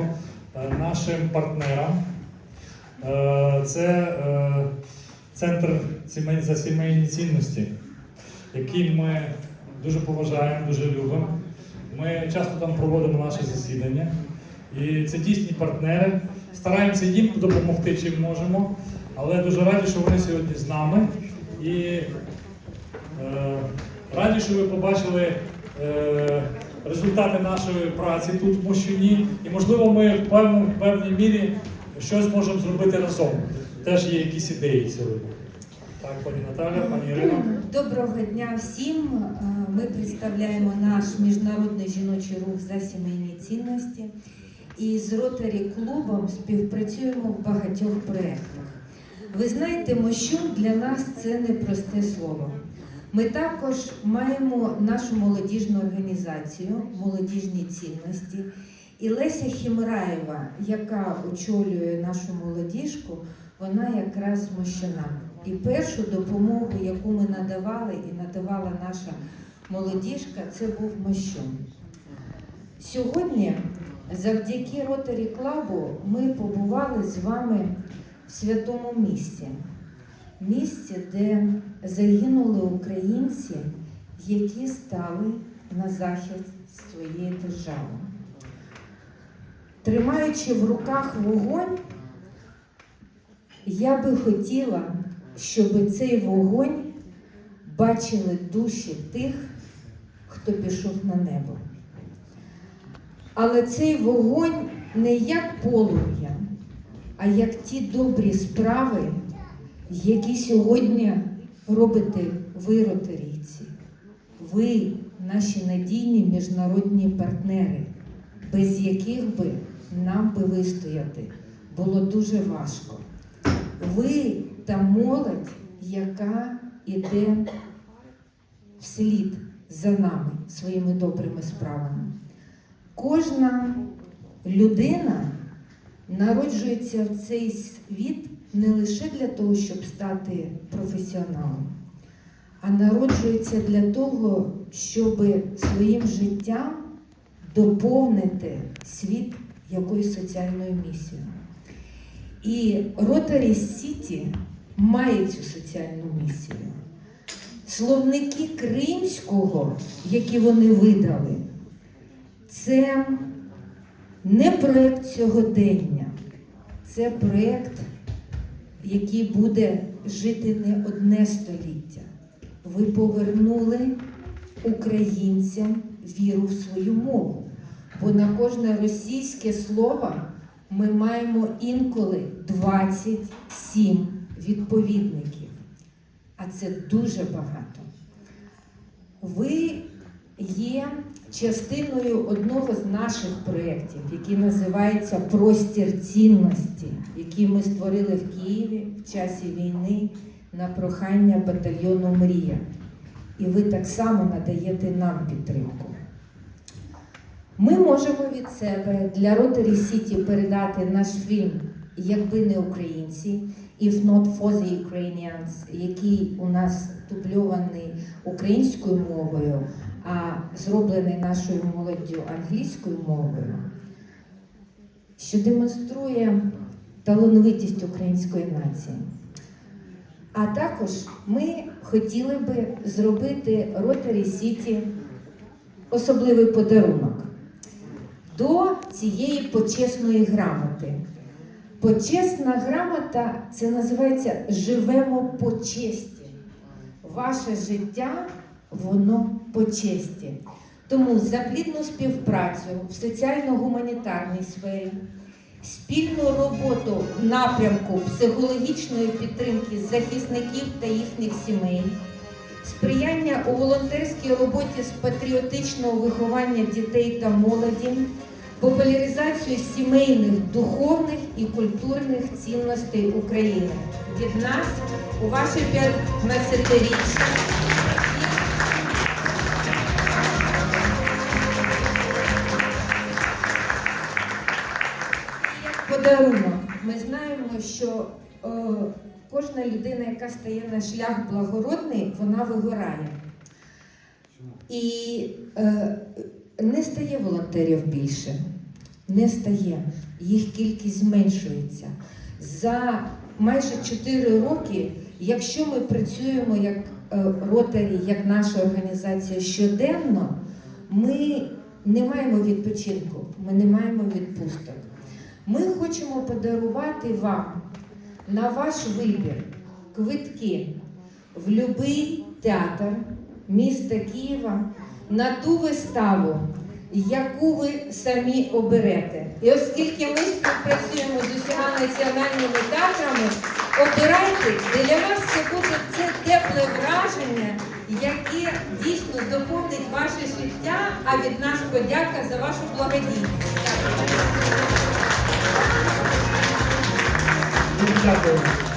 е, нашим партнерам. Е, Це е, центр за сімейні цінності, який ми дуже поважаємо, дуже любимо. Ми часто там проводимо наші засідання. І це дійсні партнери. Стараємося їм допомогти, чим можемо. Але дуже раді, що вони сьогодні з нами. І раді, що ви побачили результати нашої праці тут в Мощуні. І можливо, ми в певній мірі щось можемо зробити разом. Теж є якісь ідеї сьогодні. Так, пані Наталя, пані Ірино. Доброго дня всім. Е, Ми представляємо наш міжнародний жіночий рух за сімейні цінності. І з Ротарі клубом співпрацюємо в багатьох проєктах. Ви знаєте, Мощун для нас це не просте слово. Ми також маємо нашу молодіжну організацію Молодіжні цінності. І Леся Хімраєва, яка очолює нашу молодіжку, вона якраз з І першу допомогу, яку ми надавали і надавала наша молодіжка, це був Мощун. Сьогодні, завдяки Ротарі Клабу, ми побували з вами в святому місці. Місці, де загинули українці, які стали на захист своєї держави. Тримаючи в руках вогонь, я би хотіла, щоб цей вогонь бачили душі тих, хто пішов на небо. Але цей вогонь не як полум'я, а як ті добрі справи, які сьогодні робите ви, ротарійці. Ви наші надійні міжнародні партнери, без яких би нам би вистояти було дуже важко. Ви та молодь, яка іде вслід за нами своїми добрими справами. Кожна людина народжується в цей світ не лише для того, щоб стати професіоналом, а народжується для того, щоб своїм життям доповнити світ якоюсь соціальною місією. І Ротарі Сіті має цю соціальну місію. Словники кримського, які вони видали, це не проєкт сьогодення, це проєкт, який буде жити не одне століття. Ви повернули українцям віру в свою мову, бо на кожне російське слово ми маємо інколи 27 відповідників, а це дуже багато. Ви є частиною одного з наших проєктів, який називається Простір цінності, який ми створили в Києві в часі війни на прохання батальйону Мрія. І ви так само надаєте нам підтримку. Ми можемо від себе для Rotary City передати наш фільм Якби не українці, If not for the Ukrainians, який у нас дубльований українською мовою, а зроблений нашою молоддю англійською мовою, що демонструє талановитість української нації. А також ми хотіли би зробити Rotary City особливий подарунок до цієї почесної грамоти. Почесна грамота це називається Живемо по честі. Ваше життя, воно по честі. Тому за плідну співпрацю в соціально-гуманітарній сфері, спільну роботу в напрямку психологічної підтримки захисників та їхніх сімей, сприяння у волонтерській роботі з патріотичного виховання дітей та молоді, популяризацію сімейних, духовних і культурних цінностей України. Від нас у ваше 15-річчя. Подарунок, ми знаємо, що е, кожна людина, яка стає на шлях благородний, вона вигорає. І е, не стає волонтерів більше. не стає, їх кількість зменшується. За майже 4 роки, якщо ми працюємо як е, ротарі, як наша організація щоденно, ми не маємо відпочинку, ми не маємо відпусток. Ми хочемо подарувати вам на ваш вибір квитки в будь-який театр міста Києва на ту виставу, яку ви самі оберете. І оскільки ми співпрацюємо з усіма національними театрами, обирайте для вас це буде це тепле враження, яке дійсно доповнить ваше життя, а від нас подяка за вашу благодійність. ちゃってす。